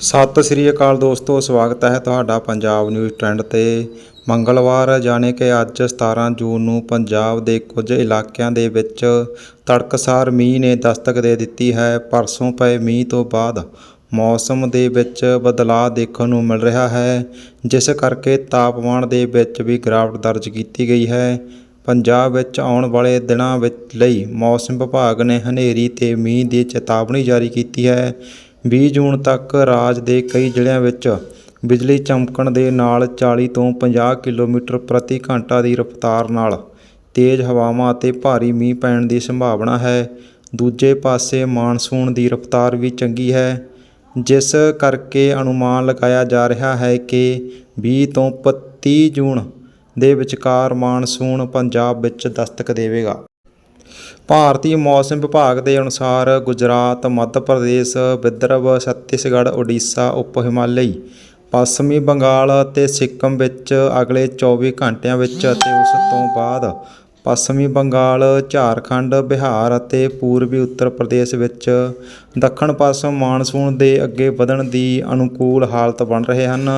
ਸਤਿ ਸ੍ਰੀ ਅਕਾਲ ਦੋਸਤੋ, ਸਵਾਗਤ ਹੈ ਤੁਹਾਡਾ ਪੰਜਾਬ ਨਿਊਜ਼ ਟ੍ਰੈਂਡ ਤੇ। ਮੰਗਲਵਾਰ ਯਾਨੀ ਕਿ ਅੱਜ 17 ਜੂਨ ਨੂੰ ਪੰਜਾਬ ਦੇ ਕੁਝ ਇਲਾਕਿਆਂ ਦੇ ਵਿੱਚ ਤੜਕਸਾਰ ਮੀਂਹ ਨੇ ਦਸਤਕ ਦੇ ਦਿੱਤੀ ਹੈ। ਪਰਸੋਂ ਪਏ ਮੀਂਹ ਤੋਂ ਬਾਅਦ ਮੌਸਮ ਦੇ ਵਿੱਚ ਬਦਲਾਅ ਦੇਖਣ ਨੂੰ ਮਿਲ ਰਿਹਾ ਹੈ, ਜਿਸ ਕਰਕੇ ਤਾਪਮਾਨ ਦੇ ਵਿੱਚ ਵੀ ਗਿਰਾਵਟ ਦਰਜ ਕੀਤੀ ਗਈ ਹੈ। ਪੰਜਾਬ ਵਿੱਚ ਆਉਣ ਵਾਲੇ ਦਿਨਾਂ ਵਿੱਚ ਲਈ ਮੌਸਮ ਵਿਭਾਗ ਨੇ ਹਨੇਰੀ ਤੇ ਮੀਂਹ ਦੀ ਚੇਤਾਵਨੀ ਜਾਰੀ ਕੀਤੀ ਹੈ। ਵੀਹ ਜੂਨ ਤੱਕ ਰਾਜ ਦੇ ਕਈ ਜ਼ਿਲ੍ਹਿਆਂ ਵਿੱਚ ਬਿਜਲੀ ਚਮਕਣ ਦੇ ਨਾਲ 40 ਤੋਂ 50 ਕਿਲੋਮੀਟਰ ਪ੍ਰਤੀ ਘੰਟਾ ਦੀ ਰਫ਼ਤਾਰ ਨਾਲ ਤੇਜ਼ ਹਵਾਵਾਂ ਅਤੇ ਭਾਰੀ ਮੀਂਹ ਪੈਣ ਦੀ ਸੰਭਾਵਨਾ ਹੈ। ਦੂਜੇ ਪਾਸੇ ਮਾਨਸੂਨ ਦੀ ਰਫ਼ਤਾਰ ਵੀ ਚੰਗੀ ਹੈ, ਜਿਸ ਕਰਕੇ ਅਨੁਮਾਨ ਲਗਾਇਆ ਜਾ ਰਿਹਾ ਹੈ ਕਿ 20 ਤੋਂ 25 ਜੂਨ ਦੇ ਵਿਚਕਾਰ ਮਾਨਸੂਨ ਪੰਜਾਬ ਵਿੱਚ ਦਸਤਕ ਦੇਵੇਗਾ। ਭਾਰਤੀ ਮੌਸਮ ਵਿਭਾਗ ਦੇ ਅਨੁਸਾਰ ਗੁਜਰਾਤ, ਮੱਧ ਪ੍ਰਦੇਸ਼, ਵਿਦਰਭ, ਛੱਤੀਸਗੜ੍ਹ ਓਡੀਸ਼ਾ ਉਪ ਹਿਮਾਲਈ, ਪੱਛਮੀ ਬੰਗਾਲ ਅਤੇ ਸਿੱਕਮ ਵਿੱਚ ਅਗਲੇ 24 ਘੰਟਿਆਂ ਵਿੱਚ ਅਤੇ ਉਸ ਤੋਂ ਬਾਅਦ ਪੱਛਮੀ ਬੰਗਾਲ, ਝਾਰਖੰਡ, ਬਿਹਾਰ ਅਤੇ ਪੂਰਬੀ ਉੱਤਰ ਪ੍ਰਦੇਸ਼ ਵਿੱਚ ਦੱਖਣ ਪੱਛਮ ਮਾਨਸੂਨ ਦੇ ਅੱਗੇ ਵਧਣ ਦੀ ਅਨੁਕੂਲ ਹਾਲਤ ਬਣ ਰਹੇ ਹਨ।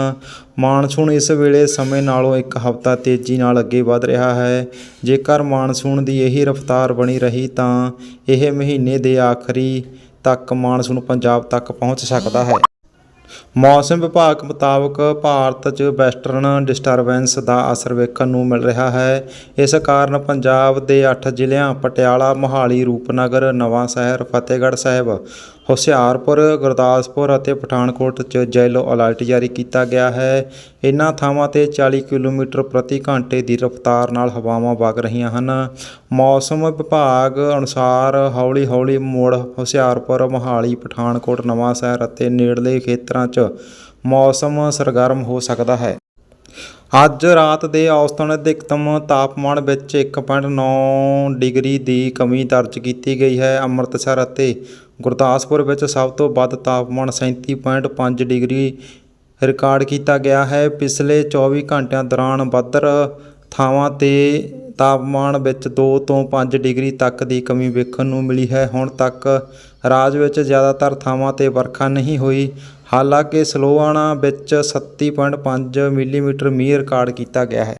ਮਾਨਸੂਨ ਇਸ ਵੇਲੇ ਸਮੇਂ ਨਾਲੋਂ ਇੱਕ ਹਫ਼ਤਾ ਤੇਜ਼ੀ ਨਾਲ ਅੱਗੇ ਵਧ ਰਿਹਾ ਹੈ। ਜੇਕਰ ਮਾਨਸੂਨ ਦੀ ਇਹੀ ਰਫ਼ਤਾਰ ਬਣੀ ਰਹੀ ਤਾਂ ਇਹ ਮਹੀਨੇ ਦੇ ਆਖਰੀ ਤੱਕ ਮਾਨਸੂਨ ਪੰਜਾਬ ਤੱਕ ਪਹੁੰਚ ਸਕਦਾ ਹੈ। ਮੌਸਮ ਵਿਭਾਗ ਮੁਤਾਬਕ ਭਾਰਤ 'ਚ ਵੈਸਟਰਨ ਡਿਸਟਰਬੈਂਸ ਦਾ ਅਸਰ ਵੇਖਣ ਨੂੰ ਮਿਲ ਰਿਹਾ ਹੈ। ਇਸ ਕਾਰਨ ਪੰਜਾਬ ਦੇ 8 ਜ਼ਿਲ੍ਹਿਆਂ, ਪਟਿਆਲਾ, ਮੋਹਾਲੀ, ਰੂਪਨਗਰ ਨਵਾਂ ਸ਼ਹਿਰ ਫਤਿਹਗੜ੍ਹ ਸਾਹਿਬ ਹੁਸ਼ਿਆਰਪੁਰ, ਗੁਰਦਾਸਪੁਰ ਅਤੇ ਪਠਾਨਕੋਟ 'ਚ ਯੈਲੋ ਅਲਰਟ ਜਾਰੀ ਕੀਤਾ ਗਿਆ ਹੈ। ਇਨ੍ਹਾਂ ਥਾਵਾਂ ਤੇ 40 ਕਿਲੋਮੀਟਰ ਪ੍ਰਤੀ ਘੰਟੇ ਦੀ ਰਫ਼ਤਾਰ ਨਾਲ ਹਵਾਵਾਂ ਵਗ ਰਹੀਆਂ ਹਨ। ਮੌਸਮ ਵਿਭਾਗ ਅਨੁਸਾਰ ਹੌਲੀ ਹੌਲੀ ਮੁੜ ਹੁਸ਼ਿਆਰਪੁਰ, ਮੋਹਾਲੀ, ਪਠਾਨਕੋਟ, ਨਵਾਂ ਸ਼ਹਿਰ ਅਤੇ ਨੇੜਲੇ ਖੇਤਰਾਂ 'ਚ ਮੌਸਮ ਸਰਗਰਮ ਹੋ ਸਕਦਾ ਹੈ। ਅੱਜ ਰਾਤ ਦੇ ਔਸਤਨ ਅਧਿਕਤਮ ਤਾਪਮਾਨ ਵਿੱਚ 1.9 ਡਿਗਰੀ ਦੀ ਕਮੀ ਦਰਜ ਕੀਤੀ ਗਈ ਹੈ। ਅੰਮ੍ਰਿਤਸਰ ਅਤੇ ਗੁਰਦਾਸਪੁਰ ਵਿੱਚ ਸਭ ਤੋਂ ਵੱਧ ਤਾਪਮਾਨ 37.5 ਡਿਗਰੀ ਰਿਕਾਰਡ ਕੀਤਾ ਗਿਆ ਹੈ। ਪਿਛਲੇ 24 ਘੰਟਿਆਂ ਦੌਰਾਨ ਬੱਦਰ ਥਾਵਾਂ ਤੇ ਤਾਪਮਾਨ ਵਿੱਚ 2 ਤੋਂ 5 ਡਿਗਰੀ ਤੱਕ ਦੀ ਕਮੀ ਵੇਖਣ ਨੂੰ ਮਿਲੀ ਹੈ। ਹੁਣ ਤੱਕ ਰਾਜ ਵਿੱਚ ਜ਼ਿਆਦਾਤਰ ਥਾਵਾਂ ਤੇ ਵਰਖਾ ਨਹੀਂ ਹੋਈ। ਹਾਲਾਂਕਿ ਸਲੋਆਣਾ ਵਿੱਚ 37.5 ਮਿਲੀਮੀਟਰ ਮੀਂਹ ਰਿਕਾਰਡ ਕੀਤਾ ਗਿਆ ਹੈ।